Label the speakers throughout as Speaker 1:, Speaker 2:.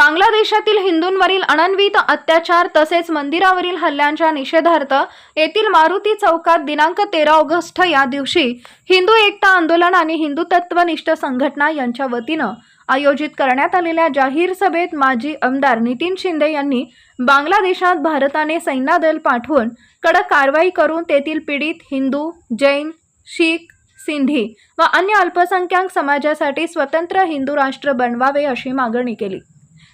Speaker 1: बांगलादेशातील हिंदूंवरील अनन्वित अत्याचार तसेच मंदिरावरील हल्ल्यांच्या निषेधार्थ येथील मारुती चौकात दिनांक तेरा ऑगस्ट या दिवशी हिंदू एकता आंदोलन आणि हिंदू तत्वनिष्ठ संघटना यांच्या वतीनं आयोजित करण्यात आलेल्या जाहीर सभेत माजी आमदार नितीन शिंदे यांनी बांगलादेशात भारताने सैन्यदल पाठवून कडक कारवाई करून तेथील पीडित हिंदू जैन शीख सिंधी व अन्य अल्पसंख्याक समाजासाठी स्वतंत्र हिंदू राष्ट्र बनवावे अशी मागणी केली.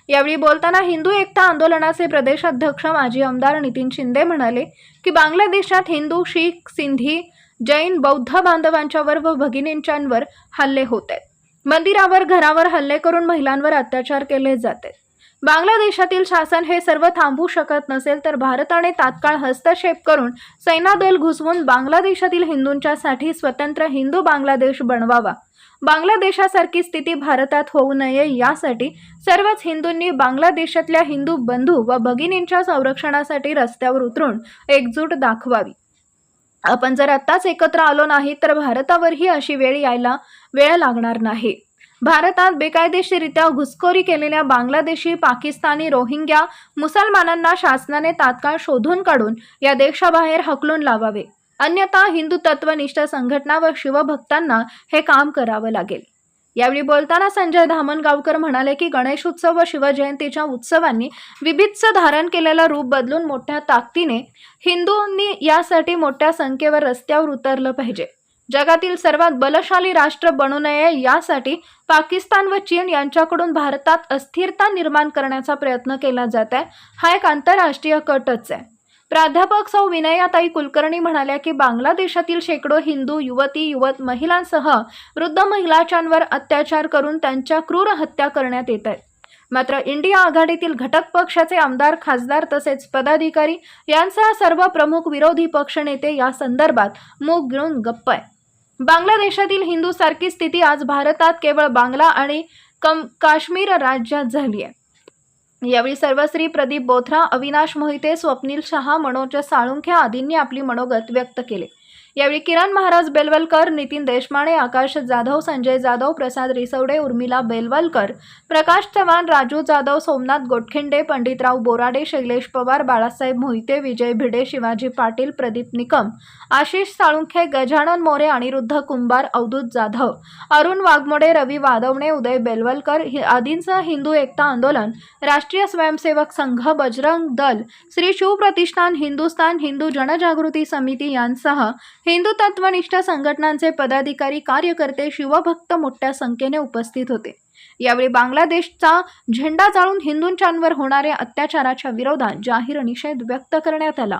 Speaker 1: यावेळी बोलताना हिंदू एकता आंदोलनाचे प्रदेशाध्यक्ष माजी आमदार नितीन शिंदे म्हणाले की बांगलादेशात हिंदू शीख सिंधी जैन बौद्ध बांधवांच्यावर व भगिनींच्यांवर हल्ले होत आहेत. मंदिरावर घरावर हल्ले करून महिलांवर अत्याचार केले जाते बांगलादेशातील शासन हे सर्व थांबवू शकत नसेल तर भारताने तात्काळ हस्तक्षेप करून सैनादल घुसवून बांगलादेशातील हिंदूंच्यासाठी स्वतंत्र हिंदू बांगलादेश बनवावा. बांगलादेशासारखी स्थिती भारतात होऊ नये यासाठी सर्वच हिंदूंनी बांगलादेशातल्या हिंदू बंधू व भगिनींच्या संरक्षणासाठी रस्त्यावर उतरून एकजूट दाखवावी. आपण जर आत्ताच एकत्र आलो नाही तर भारतावरही अशी वेळ यायला वेळ लागणार नाही. भारतात बेकायदेशीरित्या घुसखोरी केलेल्या बांगलादेशी पाकिस्तानी रोहिंग्या मुसलमानांना शासनाने तात्काळ शोधून काढून या देशाबाहेर हकलून लावावे. अन्यथा हिंदू तत्वनिष्ठ संघटना व शिवभक्तांना हे काम करावं लागेल. यावेळी बोलताना संजय धामणगावकर म्हणाले की गणेश उत्सव व शिवजयंतीच्या उत्सवांनी विभित्स धारण केलेला रूप बदलून मोठ्या ताकदीने हिंदूंनी यासाठी मोठ्या संख्येवर रस्त्यावर उतरलं पाहिजे. जगातील सर्वात बलशाली राष्ट्र बनू नये यासाठी पाकिस्तान व चीन यांच्याकडून भारतात अस्थिरता निर्माण करण्याचा प्रयत्न केला जात आहे. हा एक आंतरराष्ट्रीय कटच आहे. प्राध्यापक सौ विनयाताई कुलकर्णी म्हणाल्या की बांगलादेशातील शेकडो हिंदू युवती युवत महिलांसह वृद्ध महिलांवर अत्याचार करून त्यांच्या क्रूर हत्या करण्यात येत आहेत मात्र इंडिया आघाडीतील घटक पक्षाचे आमदार खासदार तसेच पदाधिकारी यांसह सर्व प्रमुख विरोधी पक्षनेते या संदर्भात मूग गिळून गप्प आहे. बांगलादेशातील हिंदू सारखी स्थिती आज भारतात केवळ बांगला आणि कम काश्मीर राज्यात झाली आहे. यावेळी सर्वश्री प्रदीप बोथरा अविनाश मोहिते स्वप्नील शहा मनोज साळुंखे आदींनी आपली मनोगत व्यक्त केले. यावेळी किरण महाराज बेलवलकर नितीन देशमाने आकाश जाधव संजय जाधव प्रसाद रिसवडे उर्मिला बेलवलकर प्रकाश चव्हाण राजू जाधव सोमनाथ गोटखिंडे पंडितराव बोराडे शैलेश पवार बाळासाहेब मोहिते विजय भिडे शिवाजी पाटील प्रदीप निकम आशिष साळुंखे गजानन मोरे अनिरुद्ध कुंभार अवधूत जाधव अरुण वाघमोडे रवी वादवणे उदय बेलवलकर आदींचं आदींसह हिंदू एकता आंदोलन राष्ट्रीय स्वयंसेवक संघ बजरंग दल श्री शिवप्रतिष्ठान हिंदुस्थान हिंदू जनजागृती समिती यांसह हिंदू तत्वनिष्ठ संघटनांचे पदाधिकारी कार्यकर्ते शिवभक्त मोठ्या संख्येने उपस्थित होते. यावेळी बांगलादेशचा झेंडा जाळून हिंदूंच्यांवर होणाऱ्या अत्याचाराच्या विरोधात जाहीर निषेध व्यक्त करण्यात आला.